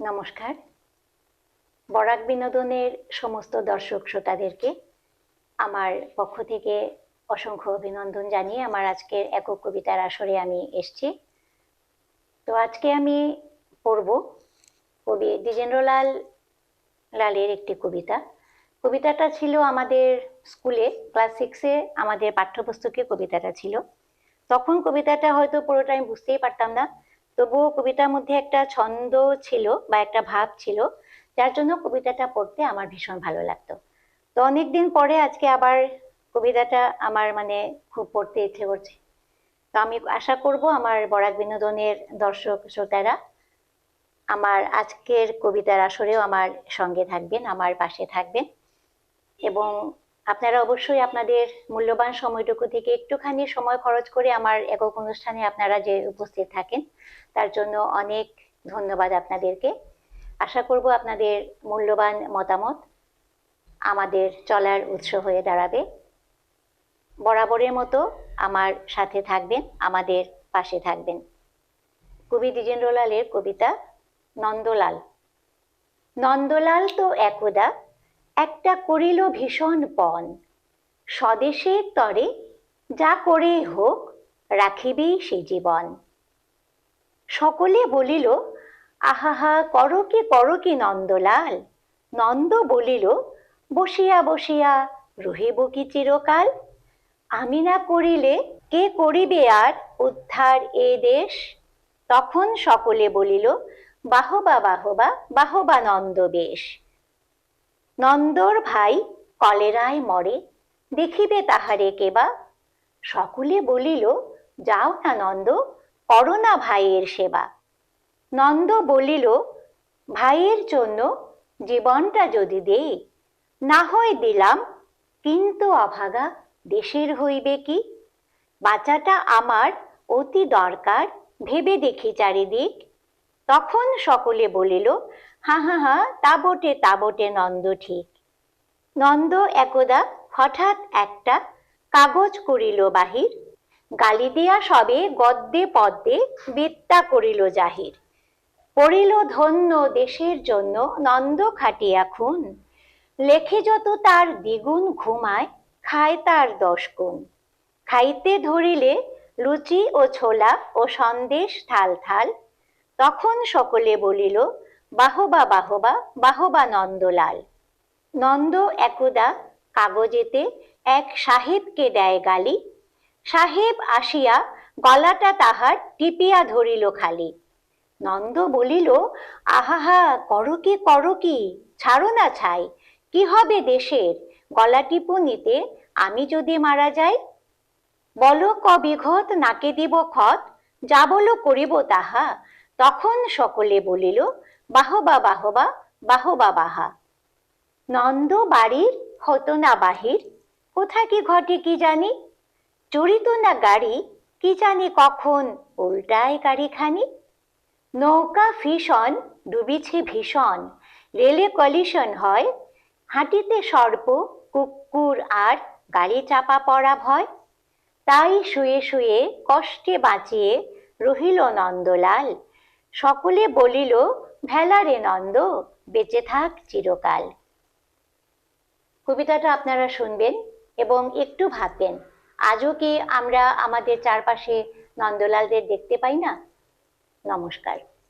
নমস্কার। বরাক বিনোদনের সমস্ত দর্শক শ্রোতাদেরকে আমার পক্ষ থেকে অসংখ্য অভিনন্দন জানিয়ে আমার আজকের একক কবিতার আসরে আমি এসছি। তো আজকে আমি পড়ব কবি দ্বিজেন্দ্রলাল লালের একটি কবিতা। কবিতাটা ছিল আমাদের স্কুলে, ক্লাস সিক্সে আমাদের পাঠ্যপুস্তকে কবিতাটা ছিল। তখন কবিতাটা হয়তো পুরোটা আমি বুঝতেই পারতাম না। তবুও কবিতার মধ্যে একটা ছন্দ ছিল বা একটা ভাব ছিল, যার জন্য কবিতাটা পড়তে আমার ভীষণ ভালো লাগতো। তো অনেকদিন পরে আজকে আবার কবিতাটা আমার মানে খুব পড়তে ইচ্ছে করছে। তো আমি আশা করব আমার বরাক বিনোদনের দর্শক শ্রোতারা আমার আজকের কবিতার আসরেও আমার সঙ্গে থাকবেন, আমার পাশে থাকবেন এবং আপনারা অবশ্যই আপনাদের মূল্যবান সময়টুকু থেকে একটুখানি সময় খরচ করে আমার একক অনুষ্ঠানে আপনারা যে উপস্থিত থাকেন, তার জন্য অনেক ধন্যবাদ আপনাদেরকে। আশা করব আপনাদের মূল্যবান মতামত আমাদের চলার উৎস হয়ে দাঁড়াবে। বরাবরের মতো আমার সাথে থাকবেন, আমাদের পাশে থাকবেন। কবি দ্বিজেন্দ্রলালের কবিতা নন্দলাল। নন্দলাল তো একদা একটা করিল ভীষণ পণ। স্বদেশের তরে যা করে হোক, রাখিবি সে জীবন। সকলে বলিল আহাহা করো কি করো কি নন্দলাল? নন্দ বলিল, বসিয়া বসিয়া, রহিব কি চিরকাল? আমি না করিলে কে করিবে আর উদ্ধার এ দেশ? তখন সকলে বলিল, বাহবা বাহবা বাহবা নন্দ বেশ। নন্দর ভাই কলেরায় মরে, দেখিবে তাহারে কেবা। সকলে বলিল, যাও না নন্দ, করো না ভাইয়ের সেবা। নন্দ বলিল, ভাইয়ের জন্য জীবনটা যদি দেই, না হয় দিলাম, কিন্তু অভাগা দেশের হইবে কি? বাঁচাটা আমার অতি দরকার, ভেবে দেখি চারিদিক তখন সকলে বলিল, হা হা হা, তা বটে তা বটে নন্দ ঠিক। নন্দ একদা হঠাৎ একটা কাগজ করিল বাহির, গালি দিয়া সবে গদ্যে পদ্মে বিদ্যা করিল জাহির। পড়িল, ধন্য দেশের জন্য নন্দ খাটিয়া খুন লেখে যত তার দ্বিগুণ ঘুমায়, খায় তার দশ গুণ। খাইতে ধরিলে লুচি ও ছোলা ও সন্দেশ থাল থাল তখন সকলে বলিল, বাহবা বাহবা বাহবা নন্দলাল, নন্দ একদা কাগজেতে এক সাহেবকে দেয় গালি। সাহেব আসিয়া গলাটা তাহার টিপিয়া ধরিল খালি। নন্দ বলিল, আহাহা, করো কি করো কি? ছাড়ো না ছাই, কি হবে দেশের? গলা টিপুনিতে আমি যদি মারা যাই? বলো কবিঘত নাকে দিব খত, যা বলো করিব তাহা। তখন সকলে বলিল, বাহবা বাহবা বাহবা, বাহা। নন্দ বাড়ির হতো না বাহির কোথা কি ঘটে কি জানি? চড়িত না গাড়ি কি জানি কখন উল্টায় গাড়িখানি? নৌকা ফিশন ডুবিছে ভীষণ, রেলে কলিশন হয়, হাঁটিতে সর্প, কুকুর আর গাড়ি চাপা পড়া ভয়। তাই শুয়ে শুয়ে কষ্টে বাঁচিয়ে রহিল নন্দলাল সকলে বলিল ভেলারে নন্দ, বেঁচে থাক চিরকাল। কবিতাটা আপনারা শুনবেন এবং একটু ভাববেন, আজও কি আমরা আমাদের চারপাশে নন্দলালদের দেখতে পাই না? নমস্কার।